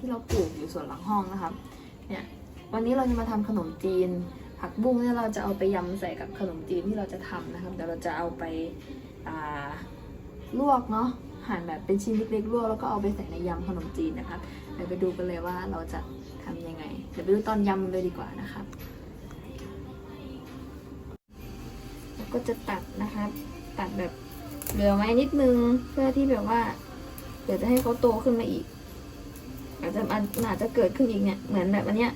ที่เราปลูกอยู่ส่วนหลังห้องนะครับเนี่ยวันนี้เราจะมาทำขนมจีน ผักบุ้งเนี่ยเราจะเอาไปยำใส่กับขนมจีนที่เราจะทำนะครับเดี๋ยวเราจะเอาไปาลวกเนาะหั่นแบบเป็นชิ้นเล็กๆลวกแล้วก็เอาไปใส่ในยำขนมจีนนะครับเดี๋ยวไปดูกันเลยว่าเราจะทำยังไง เดี๋ยวไปดูตอนยำเลยดีกว่านะครับแล้วก็จะตัดนะครับตัดแบบเหลือไว้นิดนึงเพื่อที่แบบว่าเดี๋ยวจะให้เขาโตขึ้นมาอีก อาจจะมันอาจจะเกิดขึ้นอีกเนี่ยเหมือนแบบอันเนี้ย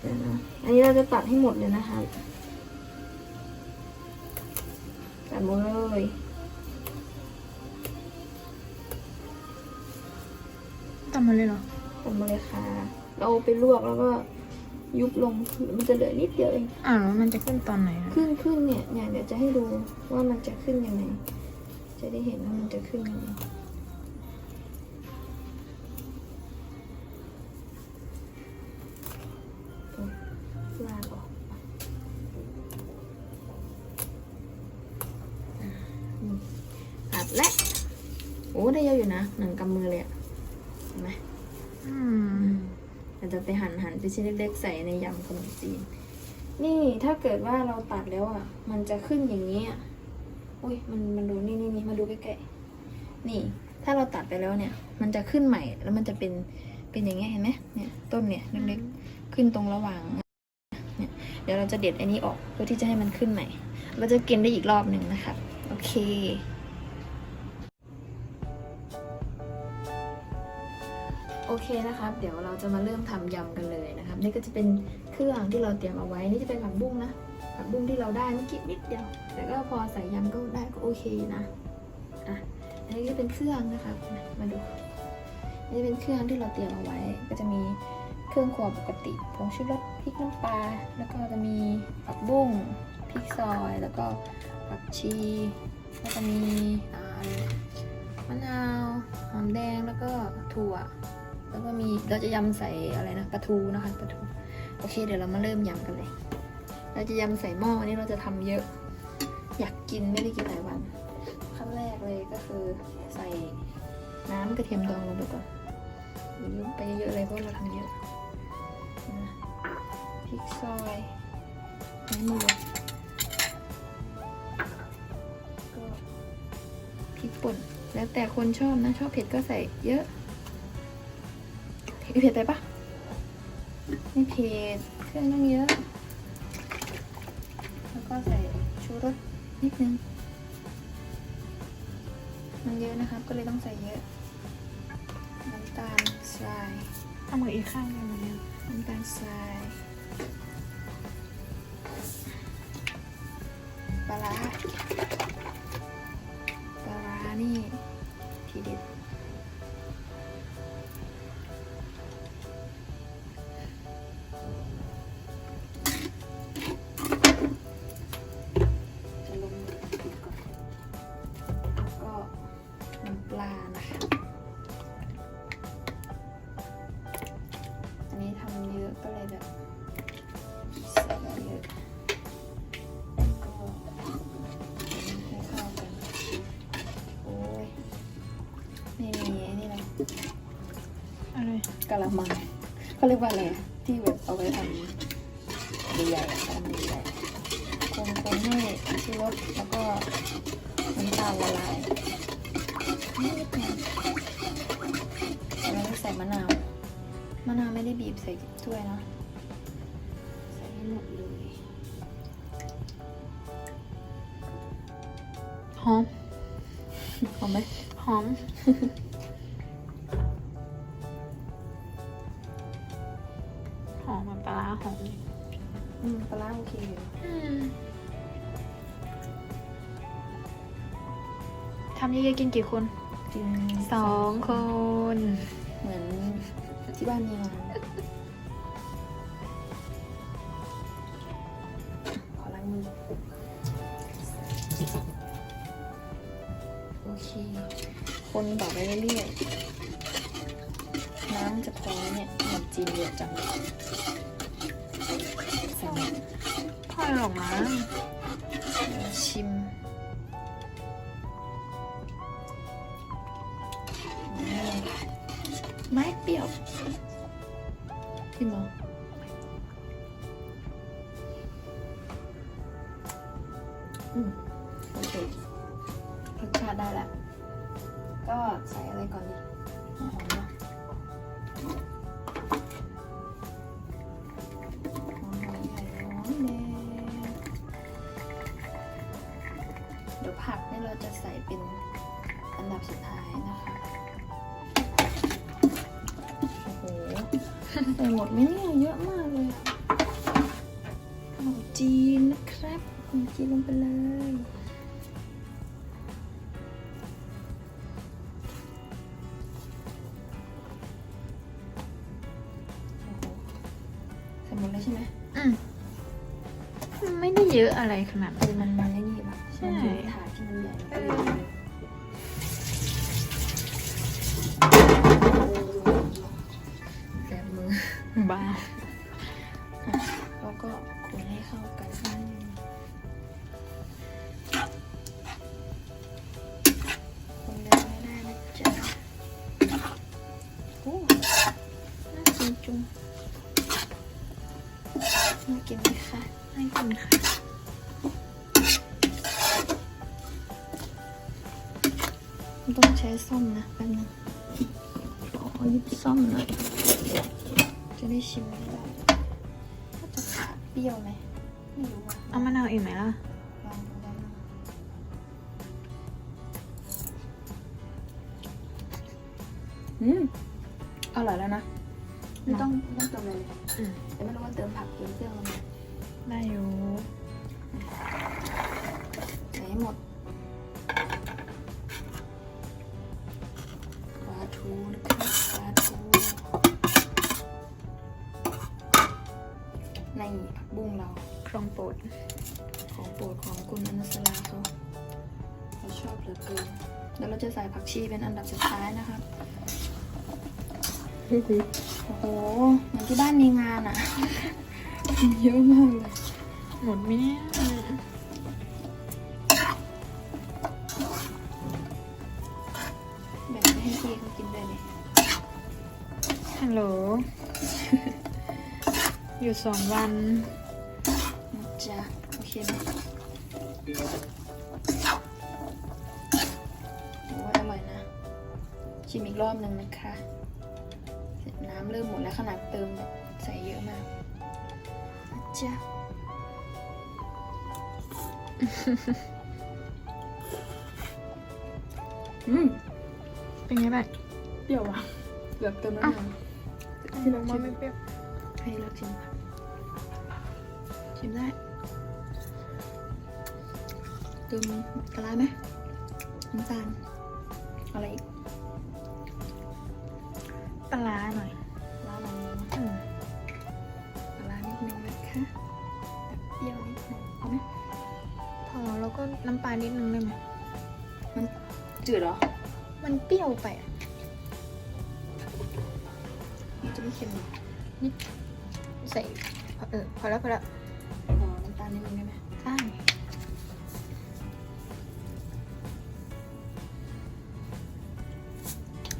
เดี๋ยวนะอันนี้เราจะตัดให้หมดเลยนะคะตัดหมดเลยทำมาเลยเหรอตัดหมดเลยค่ะ เราไปลวกแล้วก็ยุบลงมันจะเหลือนิดเดียวเองอ่าวแล้วมันจะขึ้นตอนไหนอะขึ้นขึ้นเนี่ยเนี่ยเดี๋ยวจะให้ดูว่ามันจะขึ้นยังไง จะได้เห็นว่ามันจะขึ้นยังไง เยอะอยู่นะ หนึ่งกำมือเลยอะเห็นไหมอืมเราจะไปหั่นหั่นเป็นชิ้นเล็กๆใส่ในยำขนมจีน นี่ถ้าเกิดว่าเราตัดแล้วอะ มันจะขึ้นอย่างนี้อะอุ้ยมันมันดูนี่นี่นี่มาดูใกล้ๆนี่ ถ้าเราตัดไปแล้วเนี่ย มันจะขึ้นใหม่แล้วมันจะเป็นเป็นอย่างเงี้ยเห็นไหมเนี่ยต้นเนี่ยเล็กๆขึ้นตรงระหว่างเนี่ยเดี๋ยวเราจะเด็ดอันนี้ออกเพื่อที่จะให้มันขึ้นใหม่เราจะกินได้อีกรอบหนึ่งนะคะโอเค อเคนะครับ เดี๋ยวเราจะมาเริ่มทำยำกันเลยนะครับ นี่ก็จะเป็นเครื่องที่เราเตรียมเอาไว้ นี่จะเป็นผักบุ้งนะ ผักบุ้งที่เราได้เมื่อกี้นิดเดียว แต่ก็พอใส่ยำก็ได้ก็โอเคนะ อะ อันนี้ก็เป็นเครื่องนะคะ มาดู นี่เป็นเครื่องที่เราเตรียมเอาไว้ ก็จะมีเครื่องครัวปกติ ผงชูรส พริกน้ำปลา แล้วก็จะมีผักบุ้ง พริกซอย แล้วก็ผักชีแล้วก็มีอ่ามะนาว หอมแดง แล้วก็ถั่ว แล้วก็มีเราจะยำใส่อะไรนะปลาทูนะคะปลาทูโอเค เดี๋ยวเรามาเริ่มยำกันเลย เราจะยำใส่หม้ออันนี้เราจะทำเยอะ อยากกินไม่ได้กินหลายวันขั้นแรกเลยก็คือใส่น้ำกระเทียมดองลงไปก่อนยอะไปเยอะๆเลยเพราะเราทำเยอะพริกซอยไม่หมดเลยก็พริกป่นแล้วแต่คนชอบนะ ชอบเผ็ดก็ใส่เยอะ เผ็ดไปปะไม่เผ็ดเครื่องต้องเยอะ แล้วก็ใส่ชูรสนิดนึง มันเยอะนะครับ ก็เลยต้องใส่เยอะ น้ำตาลทรายทำมืออีกข้างหนึงมาแล้วน้ำตาลทรายปลาร้าปลาร้านี่ทีเด็ดะไรกะละมังเขาเรียกว่าอะไรที่แบบเอาไว้ทำใหญ่ๆอะทำใหญ่ๆคนๆให้ชูรสแล้วก็น้ำตาลละลายนิดหน่อยแล้วก็ใส่มะนาว มะนาวไม่ได้บีบใส่ถ้วยเนาะใส่ให้หมดเลยหอมหอมไหมหอม หอมเลยอืมปลาร้าโอเคอยู่อืมทำเยอะๆกินกี่คนกินสองคน เหมือนที่บ้านมีมาขอล้างมือโอเค คนต่อไปเรื่อยๆน้ำจะพอไหมเนี่ยขนมจีนเยอะจังใส่หมด พ่อหลงมั้งเดี๋ยวชิมอืมไม่เปรี้ยวจริงเหรออืมโอเครสชาติได้แล้ว ก็ใส่อะไรก่อนดีหอมเนาะ ดี๋ยวผักนี่เราจะใส่เป็นอันดับสุดท้ายนะคะ โอ้โห ใส่หมดไหมเนี่ยเยอะมากเลยอะขนมจีนนะครับขนมจีนลงไปเลยโอ้โหใส่หมดเลยใช่ไหมอืมไม่ได้เยอะอะไรขนาดนั้นคือมันมันไอ้นี่แบบใช่มันอยู่ในถาดที่มันใหญ่มันก็เลยเยอะแสบมือบ้า ซ่อมนะแป๊บนึงขอหยิบซ่อมหน่อยจะได้ชิมไม่ได้ก็จะขาดเปรี้ยวไหมไม่รู้อะเอามะนาวอีกไหมล่ะลองดูได้ไหมอืมอร่อยแล้วนะไม่ต้องไม่ต้องเติมอะไรเลยอืมแต่ไม่รู้ว่าเติมผักเติมเครื่องลงไปได้อยู่ใส่ให้หมด โอ้โหเหมือนที่บ้านมีงานอะเยอะมากเลย หมดไหมเนี่ยแบ่งไปให้พี่เขากินด้วยนี่ฮัลโหล อยู่สองวันนะจ๊ะโอเคไหมโอ้ยอร่อยนะ ชิมอีกรอบหนึ่งนะคะเสร็จ น้ำเริ่มหมดแล้วขนาดเติมแบบใส่เยอะมากนะจ๊ะอืมเป็นไงบ้างเปรี้ยวอะเกือบเติมน้ำมันที่ลงมาไม่เปรี้ยวให้เราชิมค่ะชิมได้เติมกระลาไหมน้ำตาลอะไรอีกป ลาร้าหน่อยปลาหน่อยนึงอืมปลานิดนึงนะคะแบบเปรี้ยวนิดนึงเอาไหมพอแล้วก็น้ำปลานิดนึงได้ไหมจืดเหรอ มันเปรี้ยวไปอะมันจะไม่เค็มหรอใส่พอเออพอแล้วพอแล้วพอน้ำตาลนิดนึงได้ไหมได้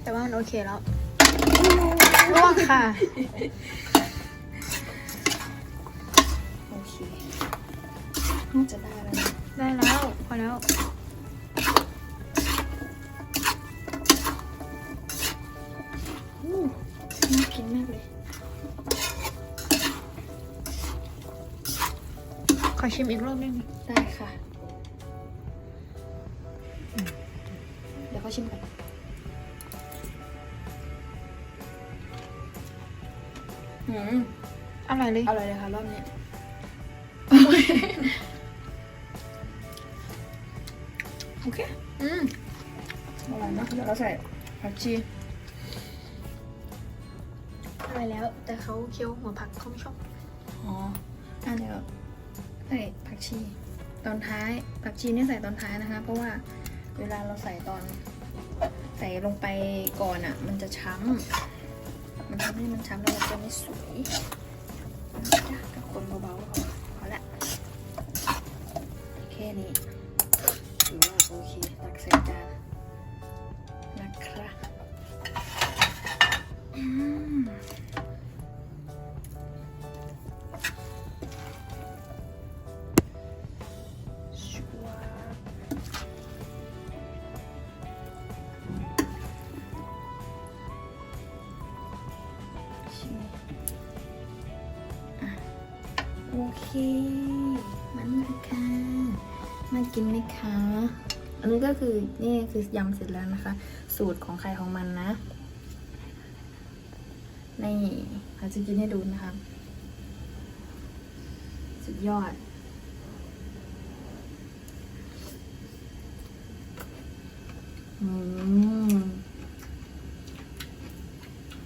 แต่ว่ามันโอเคแล้ว ร่วงค่ะ โอเคน่าจะได้แล้วนะได้แล้ว พอแล้ว อู้น่ากินมากเลย ขอชิมอีกรอบได้ไหมได้ค่ะ เดี๋ยวเขาชิมกัน อืมอร่อยเลย อร่อยเลยค่ะรอบนี้ โอเค อืมอร่อยนะเดี๋ยวเราใส่ผักชีอร่อยแล้ว แต่เขาเคี้ยวหัวผักเขาไม่ชอบ อ๋ออะเดี๋ยวใส่ผักชี ตอนท้าย ผักชีเนี่ยใส่ตอนท้ายนะคะ เพราะว่าเวลาเราใส่ตอน ใส่ลงไปก่อนอะ่ะ มันจะช้ำ มันทำให้มันช้ำแล้วมันจะไม่สวยจ้ะก็คนเบาๆพอพอละแค่นี้ เค มันเลยค่ะ มากินไหมคะ อันนี้ก็คือนี่คือยำเสร็จแล้วนะคะ สูตรของใครของมันนะ นี่เราจะกินให้ดูนะคะ สุดยอดอืม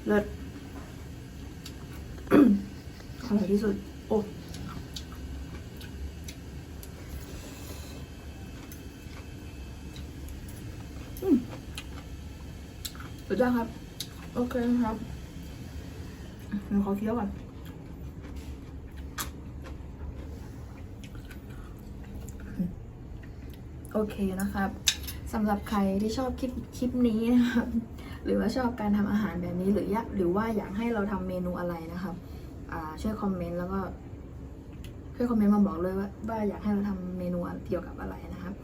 เลิศอร่อยที่สุด โอ้ สุดยอดครับ โอเคครับเดี๋ยวขอเคี้ยวก่อนโอเคนะครับสำหรับใครที่ชอบคลิปคลิปนี้นะครับหรือว่าชอบการทำอาหารแบบนี้หรืออยากหรือว่าอยากให้เราทำเมนูอะไรนะครับช่วยคอมเมนต์แล้วก็ช่วยคอมเมนต์มาบอกเลยว่าว่าอยากให้เราทำเมนูเกี่ยวกับอะไรนะครับ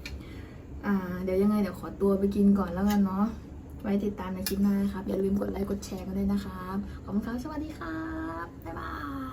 เดี๋ยวยังไงเดี๋ยวขอตัวไปกินก่อนแล้วกันเนาะ ไว้ติดตามในคลิปหน้านะครับ อย่าลืมกดไลค์กดแชร์กันด้วยนะครับ ขอบคุณครับ สวัสดีครับ บ๊ายบาย